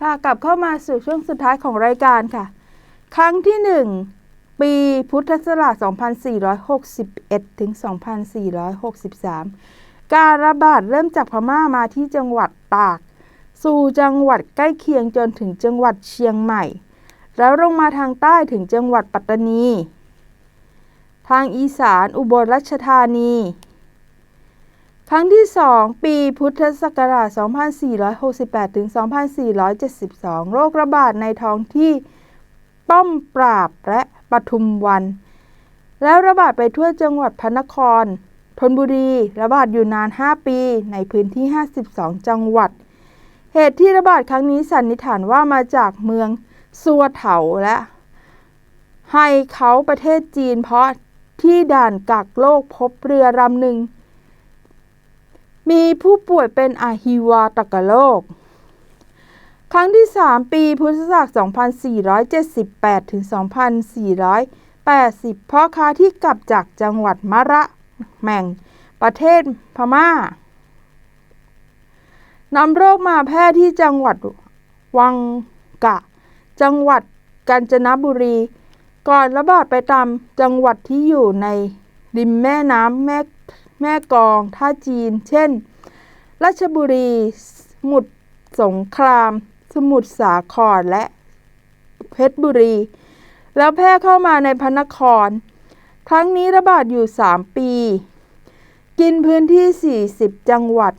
ค่ะกลับเข้ามาสู่ช่วงสุดท้ายของรายการค่ะ ครั้งที่ 1 ปีพุทธศักราช 2461 ถึง 2463 การระบาดเริ่มจากพม่ามาที่จังหวัดตาก สู่จังหวัดใกล้เคียงจนถึงจังหวัดเชียงใหม่ แล้วลงมาทางใต้ถึงจังหวัดปัตตานี ทางอีสานอุบลราชธานี ครั้งที่ 2 ปีพุทธศักราช 2468 ถึง 2472 โรคระบาดในท้องที่ป้อมปราบและปทุมวัน แล้วระบาดไปทั่วจังหวัดพระนครธนบุรี ระบาดอยู่นาน 5 ปีในพื้นที่ 52 จังหวัด เหตุที่ระบาดครั้งนี้สันนิษฐานว่ามาจากเมืองซัวเถาและไฮเขาประเทศจีนเพราะที่ด่านกักโรคพบเรือลำหนึ่ง มีผู้ป่วยเป็นอาฮิวาตกโรค ครั้งที่ 3 ปีพุทธศักราช 2478 ถึง 2480 พ่อค้าที่กลับจากจังหวัดมะระแม่งประเทศพม่านำโรคมาแพร่ที่จังหวัดวังกะ จังหวัดกาญจนบุรี ก่อนระบาดไปตามจังหวัดที่อยู่ในริมแม่น้ำแม่ แม่กอง ท่าจีน เช่น ราชบุรี สมุทรสงคราม สมุทรสาคร และเพชรบุรี แล้วแพร่เข้ามาในพระนคร ครั้งนี้ระบาดอยู่ 3 ปี กินพื้นที่ 40 จังหวัด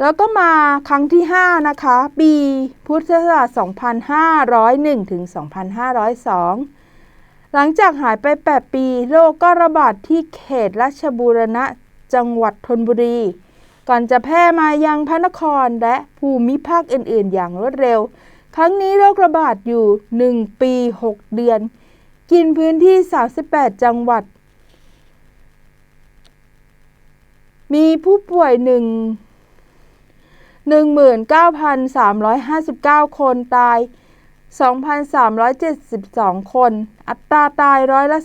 แล้วก็มาครั้งที่ 5 นะคะ ปีพุทธศักราช 2501 ถึง 2502หลังจากหายไป 8 ปี โรคก็ระบาดที่เขตราชบูรณะ จังหวัดธนบุรี ก่อนจะแพร่มายังพระนครและภูมิภาคอื่น ๆ อย่างรวดเร็ว ครั้งนี้โรคระบาดอยู่ 1 ปี 6 เดือน กินพื้นที่ 38 จังหวัด มีผู้ป่วยหนึ่ง19,359 คนตาย2,372 คน อัตราตายร้อยละ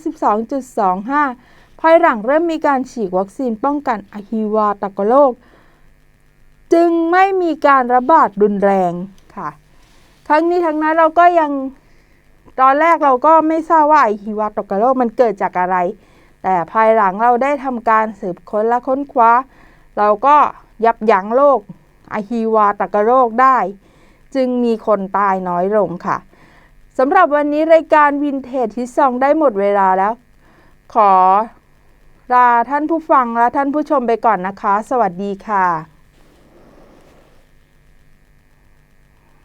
12.25ายหลังเริ่มมีการฉีดวัคซีนป้องกันอะฮิวาตกโรคจึงไม่มีการระบาดรุนแรงค่ะ ทั้งนี้ทั้งนั้นเราก็ยังตอนแรกเราก็ไม่ทราบว่าอะฮิวาตกโรคมันเกิดจากอะไร แต่ภายหลังเราได้ทำการสืบค้นและค้นคว้า เราก็ยับยั้งโรคอะฮิวาตกโรคได้ จึงมีคนตายน้อยลงค่ะสำหรับวันนี้รายการวินเทจที่ซองได้หมดเวลาแล้ว ขอ ลาท่านผู้ฟังและท่านผู้ชมไปก่อนนะคะ สวัสดีค่ะ